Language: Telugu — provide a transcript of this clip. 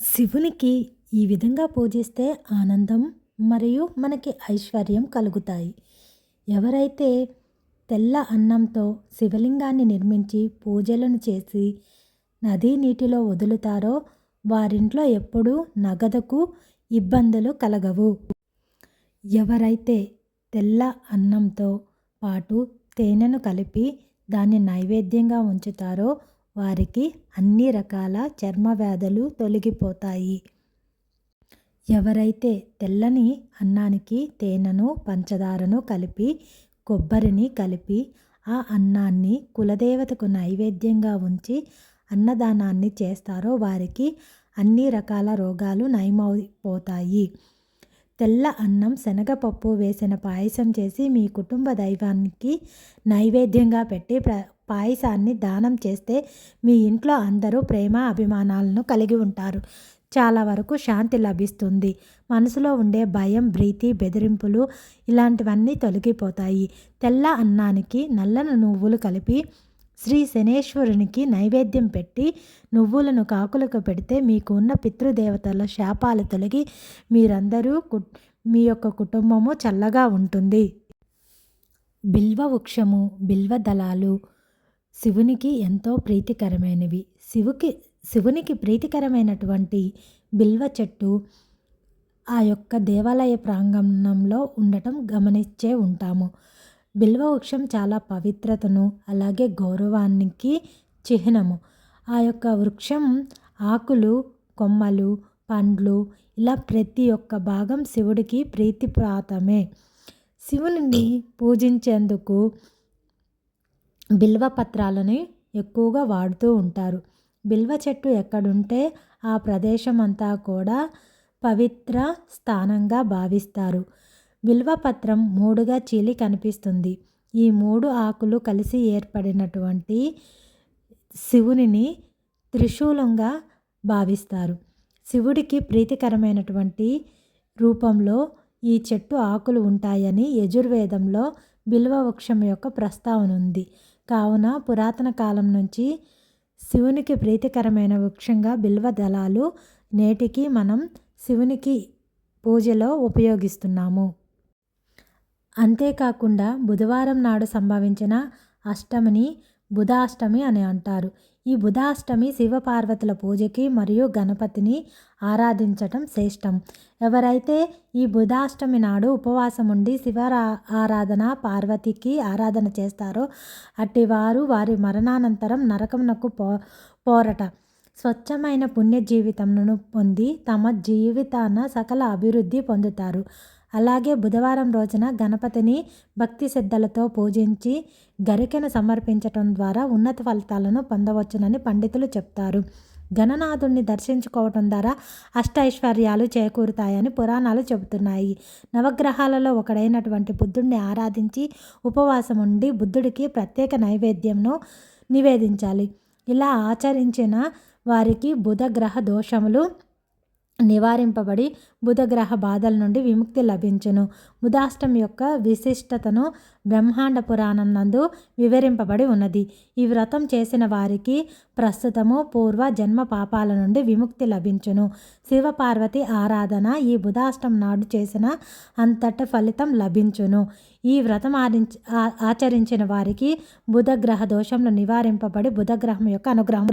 శివునికి ఈ విధంగా పూజిస్తే ఆనందం మరియు మనకి ఐశ్వర్యం కలుగుతాయి. ఎవరైతే తెల్ల అన్నంతో శివలింగాన్ని నిర్మించి పూజలను చేసి నదీ నీటిలో వదులుతారో వారింట్లో ఎప్పుడూ నగదుకు ఇబ్బందులు కలగవు. ఎవరైతే తెల్ల అన్నంతో పాటు తేనెను కలిపి దాన్ని నైవేద్యంగా ఉంచుతారో వారికి అన్ని రకాల చర్మ వ్యాధులు తొలగిపోతాయి. ఎవరైతే తెల్లని అన్నానికి తేనెను పంచదారను కలిపి కొబ్బరిని కలిపి ఆ అన్నాన్ని కులదేవతకు నైవేద్యంగా ఉంచి అన్నదానాన్ని చేస్తారో వారికి అన్ని రకాల రోగాలు నయమైపోతాయి. తెల్ల అన్నం శనగపప్పు వేసిన పాయసం చేసి మీ కుటుంబ దైవానికి నైవేద్యంగా పెట్టి ప్ర పాయసాన్ని దానం చేస్తే మీ ఇంట్లో అందరూ ప్రేమ అభిమానాలను కలిగి ఉంటారు. చాలా వరకు శాంతి లభిస్తుంది. మనసులో ఉండే భయం ప్రీతి బెదిరింపులు ఇలాంటివన్నీ తొలగిపోతాయి. తెల్ల అన్నానికి నల్లని నువ్వులు కలిపి శ్రీ శనేశ్వరునికి నైవేద్యం పెట్టి నువ్వులను కాకులకు పెడితే మీకు ఉన్న పితృదేవతల శాపాలు తొలగి మీరందరూ మీ యొక్క కుటుంబము చల్లగా ఉంటుంది. బిల్వ వృక్షము బిల్వ దళాలు శివునికి ఎంతో ప్రీతికరమైనవి. శివుకి శివునికి ప్రీతికరమైనటువంటి బిల్వ చెట్టు ఆ యొక్క దేవాలయ ప్రాంగణంలో ఉండటం గమనించే ఉంటాము. బిల్వ వృక్షం చాలా పవిత్రతను అలాగే గౌరవానికి చిహ్నము. ఆ యొక్క వృక్షం ఆకులు కొమ్మలు పండ్లు ఇలా ప్రతి ఒక్క భాగం శివుడికి ప్రీతిప్రాతమే. శివుని పూజించేందుకు బిల్వ పత్రాలని ఎక్కువగా వాడుతూ ఉంటారు. బిల్వ చెట్టు ఎక్కడుంటే ఆ ప్రదేశం అంతా కూడా పవిత్ర స్థానంగా భావిస్తారు. బిల్వపత్రం మూడుగా చీలి కనిపిస్తుంది. ఈ మూడు ఆకులు కలిసి ఏర్పడినటువంటి శివునిని త్రిశూలంగా భావిస్తారు. శివుడికి ప్రీతికరమైనటువంటి రూపంలో ఈ చెట్టు ఆకులు ఉంటాయని యజుర్వేదంలో బిల్వ వృక్షం యొక్క ప్రస్తావన ఉంది. కావున పురాతన కాలం నుంచి శివునికి ప్రీతికరమైన వృక్షంగా బిల్వ దళాలు నేటికి మనం శివునికి పూజలో ఉపయోగిస్తున్నాము. అంతేకాకుండా బుధవారం నాడు సంభవించిన అష్టమిని బుధాష్టమి అని అంటారు. ఈ బుధాష్టమి శివపార్వతుల పూజకి మరియు గణపతిని ఆరాధించటం శ్రేష్టం. ఎవరైతే ఈ బుధాష్టమి నాడు ఉపవాసం ఉండి శివ ఆరాధన పార్వతికి ఆరాధన చేస్తారో అట్టివారు వారి మరణానంతరం నరకమునకు పో పోరట. స్వచ్ఛమైన పుణ్య జీవితంను పొంది తమ జీవితాన సకల అభివృద్ధి పొందుతారు. అలాగే బుధవారం రోజున గణపతిని భక్తి శ్రద్ధలతో పూజించి గరికెను సమర్పించటం ద్వారా ఉన్నత ఫలితాలను పొందవచ్చునని పండితులు చెప్తారు. గణనాథుణ్ణి దర్శించుకోవటం ద్వారా అష్టైశ్వర్యాలు చేకూరుతాయని పురాణాలు చెబుతున్నాయి. నవగ్రహాలలో ఒకడైనటువంటి బుద్ధుడిని ఆరాధించి ఉపవాసం ఉండి బుద్ధుడికి ప్రత్యేక నైవేద్యంను నివేదించాలి. ఇలా ఆచరించిన వారికి బుధగ్రహ దోషములు నివారింపబడి బుధగ్రహ బాధల నుండి విముక్తి లభించును. బుధాష్టం యొక్క విశిష్టతను బ్రహ్మాండ పురాణం నందు వివరింపబడి ఉన్నది. ఈ వ్రతం చేసిన వారికి ప్రస్తుతము పూర్వ జన్మ పాపాల నుండి విముక్తి లభించును. శివపార్వతి ఆరాధన ఈ బుధాష్టం నాడు చేసిన అంతట ఫలితం లభించును. ఈ వ్రతం ఆచరించిన వారికి బుధగ్రహ దోషంలో నివారింపబడి బుధగ్రహం యొక్క అనుగ్రహం